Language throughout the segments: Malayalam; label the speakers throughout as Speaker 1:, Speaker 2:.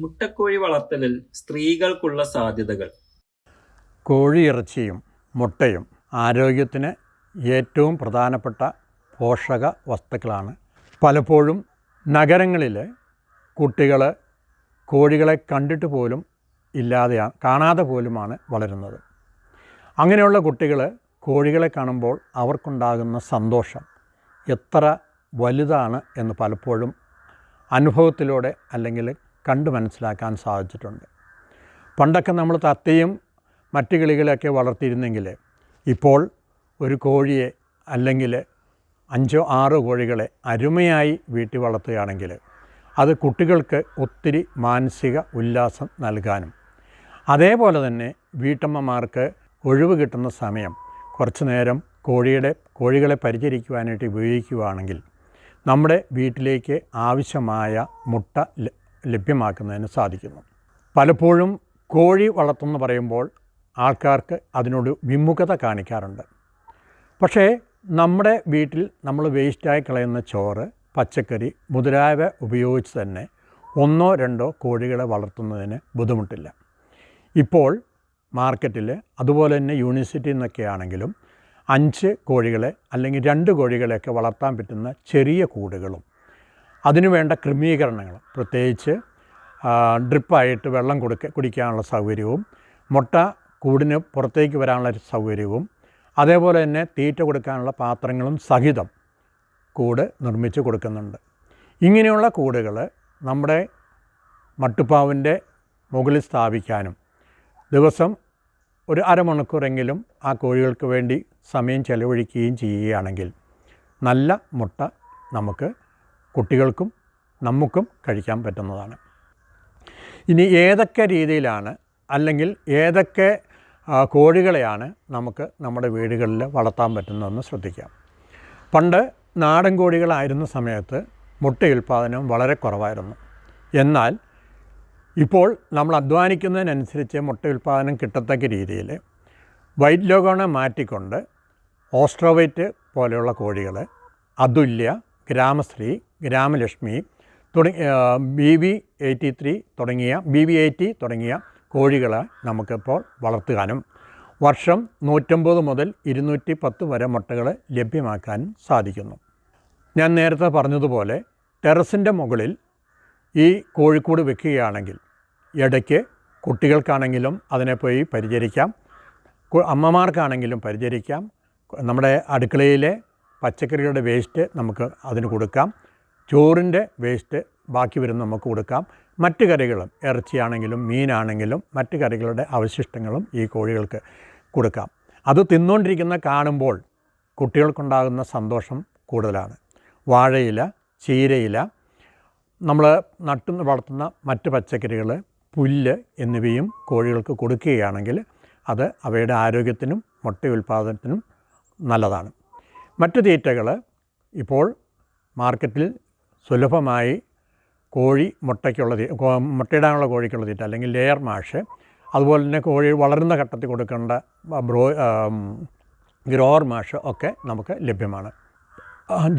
Speaker 1: മുട്ടക്കോഴി വളർത്തലിൽ സ്ത്രീകൾക്കുള്ള സാധ്യതകൾ.
Speaker 2: കോഴിയിറച്ചിയും മുട്ടയും ആരോഗ്യത്തിന് ഏറ്റവും പ്രധാനപ്പെട്ട പോഷക വസ്തുക്കളാണ്. പലപ്പോഴും നഗരങ്ങളിൽ കുട്ടികൾ കോഴികളെ കണ്ടിട്ട് പോലും ഇല്ലാതെ കാണാതെ പോലുമാണ് വളരുന്നത്. അങ്ങനെയുള്ള കുട്ടികൾ കോഴികളെ കാണുമ്പോൾ അവർക്കുണ്ടാകുന്ന സന്തോഷം എത്ര വലുതാണ് എന്ന് പലപ്പോഴും അനുഭവത്തിലൂടെ അല്ലെങ്കിൽ കണ്ടു മനസ്സിലാക്കാൻ സാധിച്ചിട്ടുണ്ട്. പണ്ടൊക്കെ നമ്മൾ തത്തയും മറ്റ് കിളികളെയൊക്കെ വളർത്തിയിരുന്നെങ്കിൽ ഇപ്പോൾ ഒരു കോഴിയെ അല്ലെങ്കിൽ അഞ്ചോ ആറോ കോഴികളെ അരുമയായി വീട്ടിൽ വളർത്തുകയാണെങ്കിൽ അത് കുട്ടികൾക്ക് ഒത്തിരി മാനസിക ഉല്ലാസം നൽകാനും. അതേപോലെ തന്നെ വീട്ടമ്മമാർക്ക് ഒഴിവ് കിട്ടുന്ന സമയം കുറച്ച് നേരം കോഴിയുടെ കോഴികളെ പരിചരിക്കുവാനായിട്ട് ഉപയോഗിക്കുകയാണെങ്കിൽ നമ്മുടെ വീട്ടിലേക്ക് ആവശ്യമായ മുട്ട ലഭ്യമാക്കുന്നതിന് സാധിക്കുന്നു. പലപ്പോഴും കോഴി വളർത്തുമെന്ന് പറയുമ്പോൾ ആൾക്കാർക്ക് അതിനോട് വിമുഖത കാണിക്കാറുണ്ട്. പക്ഷേ നമ്മുടെ വീട്ടിൽ നമ്മൾ വേസ്റ്റായി കളയുന്ന ചോറ് പച്ചക്കറി മുതലായവ ഉപയോഗിച്ച് തന്നെ ഒന്നോ രണ്ടോ കോഴികളെ വളർത്തുന്നതിന് ബുദ്ധിമുട്ടില്ല. ഇപ്പോൾ മാർക്കറ്റിൽ അതുപോലെ തന്നെ യൂണിവേഴ്സിറ്റിയിൽ നിന്നൊക്കെ ആണെങ്കിലും അഞ്ച് കോഴികളെ അല്ലെങ്കിൽ രണ്ട് കോഴികളെയൊക്കെ വളർത്താൻ പറ്റുന്ന ചെറിയ കൂടുകളും അതിനു വേണ്ട ക്രമീകരണങ്ങൾ. പ്രത്യേകിച്ച് ഡ്രിപ്പായിട്ട് വെള്ളം കൊടുക്ക കുടിക്കാനുള്ള സൗകര്യവും മുട്ട കൂടിന് പുറത്തേക്ക് വരാനുള്ള സൗകര്യവും അതേപോലെ തന്നെ തീറ്റ കൊടുക്കാനുള്ള പാത്രങ്ങളും സഹിതം കൂട് നിർമ്മിച്ച് കൊടുക്കുന്നുണ്ട്. ഇങ്ങനെയുള്ള കൂടുകൾ നമ്മുടെ മട്ടുപ്പാവിന്റെ മുകളിൽ സ്ഥാപിക്കാനും ദിവസം ഒരു അരമണിക്കൂറെങ്കിലും ആ കോഴികൾക്ക് വേണ്ടി സമയം ചെലവഴിക്കുകയും ചെയ്യുകയാണെങ്കിൽ നല്ല മുട്ട നമുക്ക് കുട്ടികൾക്കും നമുക്കും കഴിക്കാൻ പറ്റുന്നതാണ്. ഇനി ഏതൊക്കെ രീതിയിലാണ് അല്ലെങ്കിൽ ഏതൊക്കെ കോഴികളെയാണ് നമുക്ക് നമ്മുടെ വീടുകളിൽ വളർത്താൻ പറ്റുന്നതെന്ന് ശ്രദ്ധിക്കാം. പണ്ട് നാടൻ കോഴികളായിരുന്ന സമയത്ത് മുട്ട ഉൽപ്പാദനം വളരെ കുറവായിരുന്നു. എന്നാൽ ഇപ്പോൾ നമ്മൾ അധ്വാനിക്കുന്നതിനനുസരിച്ച് മുട്ട ഉൽപ്പാദനം കിട്ടത്തക്ക രീതിയിൽ വൈറ്റ് ലോഗോണെ മാറ്റിക്കൊണ്ട് ഓസ്ട്രോവൈറ്റ് പോലെയുള്ള കോഴികൾ അതുല്യ ഗ്രാമശ്രീ ഗ്രാമലക്ഷ്മി തുടങ്ങി ബി വി എയ്റ്റി ത്രീ തുടങ്ങിയ ബി വി എയ്റ്റി തുടങ്ങിയ കോഴികളെ നമുക്കിപ്പോൾ വളർത്തുവാനും വർഷം നൂറ്റമ്പത് മുതൽ ഇരുന്നൂറ്റി പത്ത് വരെ മുട്ടകൾ ലഭ്യമാക്കാനും സാധിക്കുന്നു. ഞാൻ നേരത്തെ പറഞ്ഞതുപോലെ ടെറസിന്റെ മുകളിൽ ഈ കോഴിക്കൂട് വെക്കുകയാണെങ്കിൽ ഇടയ്ക്ക് കുട്ടികൾക്കാണെങ്കിലും അതിനെ പോയി പരിചരിക്കാം. അമ്മമാർക്കാണെങ്കിലും പരിചരിക്കാം. നമ്മുടെ അടുക്കളയിലെ പച്ചക്കറികളുടെ വേസ്റ്റ് നമുക്ക് അതിന് കൊടുക്കാം. ചോറിന്റെ വേസ്റ്റ് ബാക്കി വരുന്ന നമുക്ക് കൊടുക്കാം. മറ്റ് കറികളും ഇറച്ചിയാണെങ്കിലും മീനാണെങ്കിലും മറ്റ് കറികളുടെ അവശിഷ്ടങ്ങളും ഈ കോഴികൾക്ക് കൊടുക്കാം. അത് തിന്നുകൊണ്ടിരിക്കുന്ന കാണുമ്പോൾ കുട്ടികൾക്കുണ്ടാകുന്ന സന്തോഷം കൂടുതലാണ്. വാഴയില ചീരയില നമ്മൾ നട്ടു വളർത്തുന്ന മറ്റ് പച്ചക്കറികൾ പുല്ല് എന്നിവയും കോഴികൾക്ക് കൊടുക്കുകയാണെങ്കിൽ അത് അവയുടെ ആരോഗ്യത്തിനും മുട്ട ഉൽപ്പാദനത്തിനും നല്ലതാണ്. മറ്റു തീറ്റകൾ ഇപ്പോൾ മാർക്കറ്റിൽ സുലഭമായി കോഴി മുട്ടയ്ക്കുള്ള മുട്ടയിടാനുള്ള കോഴിക്കുള്ള തീറ്റ അല്ലെങ്കിൽ ലെയർ മാഷ് അതുപോലെ തന്നെ കോഴി വളരുന്ന ഘട്ടത്തിൽ കൊടുക്കേണ്ട ബ്രോ ഗ്രോവർ മാഷ് ഒക്കെ നമുക്ക് ലഭ്യമാണ്.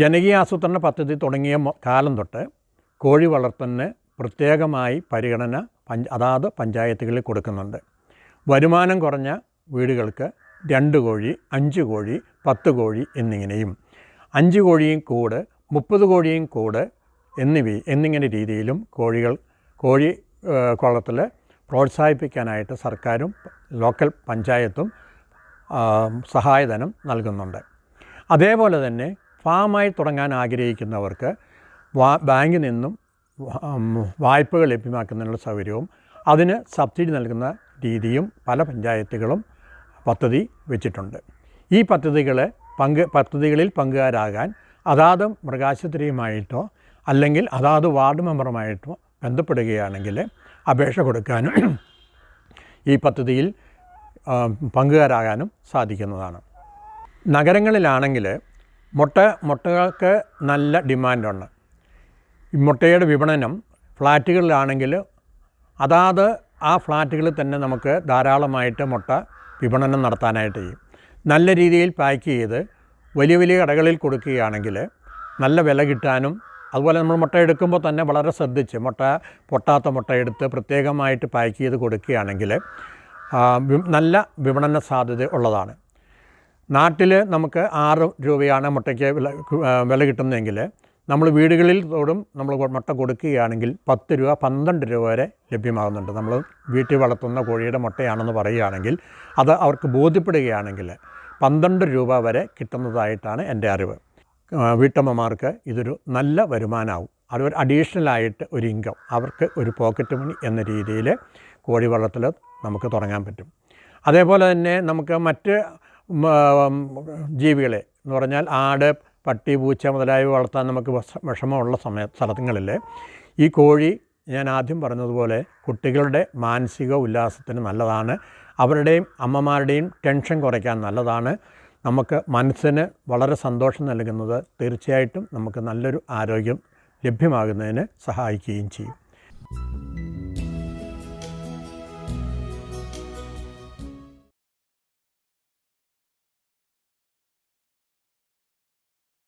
Speaker 2: ജനകീയ ആസൂത്രണ പദ്ധതി തുടങ്ങിയ കാലം തൊട്ട് കോഴി വളർത്തലിന് പ്രത്യേകമായി പരിഗണന പഞ്ച് അതാത് പഞ്ചായത്തുകളിൽ കൊടുക്കുന്നുണ്ട്. വരുമാനം കുറഞ്ഞ വീടുകൾക്ക് രണ്ട് കോഴി അഞ്ച് കോഴി പത്ത് കോഴി എന്നിങ്ങനെയും. അഞ്ച് കോഴിയും കൂട് മുപ്പത് കോഴിയും കൂട് എന്നിവ എന്നിങ്ങനെ രീതിയിലും കോഴികൾ കോഴി കുളത്തിൽ പ്രോത്സാഹിപ്പിക്കാനായിട്ട് സർക്കാരും ലോക്കൽ പഞ്ചായത്തും സഹായധനം നൽകുന്നുണ്ട്. അതേപോലെ തന്നെ ഫാമായി തുടങ്ങാൻ ആഗ്രഹിക്കുന്നവർക്ക് ബാങ്കിൽ നിന്നും വായ്പകൾ ലഭ്യമാക്കുന്നതിനുള്ള സൗകര്യവും അതിന് സബ്സിഡി നൽകുന്ന രീതിയും പല പഞ്ചായത്തുകളും പദ്ധതി വെച്ചിട്ടുണ്ട്. ഈ പദ്ധതികളെ പങ്ക് പദ്ധതികളിൽ പങ്കുകാരാകാൻ അതാത് മൃഗാശുപത്രിയുമായിട്ടോ അല്ലെങ്കിൽ അതാത് വാർഡ് മെമ്പറുമായിട്ട് ബന്ധപ്പെടുകയാണെങ്കിൽ അപേക്ഷ കൊടുക്കാനും ഈ പദ്ധതിയിൽ പങ്കുകാരാകാനും സാധിക്കുന്നതാണ്. നഗരങ്ങളിലാണെങ്കിൽ മുട്ട മുട്ടകൾക്ക് നല്ല ഡിമാൻഡുണ്ട്. മുട്ടയുടെ വിപണനം ഫ്ലാറ്റുകളിലാണെങ്കിൽ അതാത് ആ ഫ്ലാറ്റുകളിൽ തന്നെ നമുക്ക് ധാരാളമായിട്ട് മുട്ട വിപണനം നടത്താനായിട്ട് ചെയ്യും നല്ല രീതിയിൽ പാക്ക് ചെയ്ത് വലിയ വലിയ കടകളിൽ കൊടുക്കുകയാണെങ്കിൽ നല്ല വില കിട്ടാനും അതുപോലെ നമ്മൾ മുട്ട എടുക്കുമ്പോൾ തന്നെ വളരെ ശ്രദ്ധിച്ച് മുട്ട പൊട്ടാത്ത മുട്ട എടുത്ത് പ്രത്യേകമായിട്ട് പാക്ക് ചെയ്ത് കൊടുക്കുകയാണെങ്കിൽ നല്ല വിപണന സാധ്യത ഉള്ളതാണ്. നാട്ടിൽ നമുക്ക് ആറ് രൂപയാണ് മുട്ടയ്ക്ക് വില വില കിട്ടുന്നതെങ്കിൽ നമ്മൾ വീടുകളിൽ തോടും നമ്മൾ മുട്ട കൊടുക്കുകയാണെങ്കിൽ പത്ത് രൂപ പന്ത്രണ്ട് രൂപ വരെ ലഭ്യമാകുന്നുണ്ട്. നമ്മൾ വീട്ടിൽ വളർത്തുന്ന കോഴിയുടെ മുട്ടയാണെന്ന് പറയുകയാണെങ്കിൽ അത് അവർക്ക് ബോധ്യപ്പെടുകയാണെങ്കിൽ പന്ത്രണ്ട് രൂപ വരെ കിട്ടുന്നതായിട്ടാണ് എന്റെ അറിവ്. വീട്ടമ്മമാർക്ക് ഇതൊരു നല്ല വരുമാനമാവും അതൊരു അഡീഷണലായിട്ട് ഒരു ഇൻകം അവർക്ക് ഒരു പോക്കറ്റ് മണി എന്ന രീതിയിൽ കോഴി വളർത്തൽ നമുക്ക് തുടങ്ങാൻ പറ്റും. അതേപോലെ തന്നെ നമുക്ക് മറ്റ് ജീവികളെ എന്ന് പറഞ്ഞാൽ ആട് പട്ടി പൂച്ച മുതലായവ വളർത്താൻ നമുക്ക് വിഷ- വിഷമമുള്ള സമയ സ്ഥലങ്ങളിൽ ഈ കോഴി ഞാൻ ആദ്യം പറഞ്ഞതുപോലെ കുട്ടികളുടെ മാനസിക ഉല്ലാസത്തിന് നല്ലതാണ്. അവരുടെയും അമ്മമാരുടെയും ടെൻഷൻ കുറയ്ക്കാൻ നല്ലതാണ്. നമുക്ക് മനസ്സിന് വളരെ സന്തോഷം നൽകുന്നത് തീർച്ചയായിട്ടും നമുക്ക് നല്ലൊരു ആരോഗ്യം ലഭ്യമാകുന്നതിന് സഹായിക്കുകയും ചെയ്യും.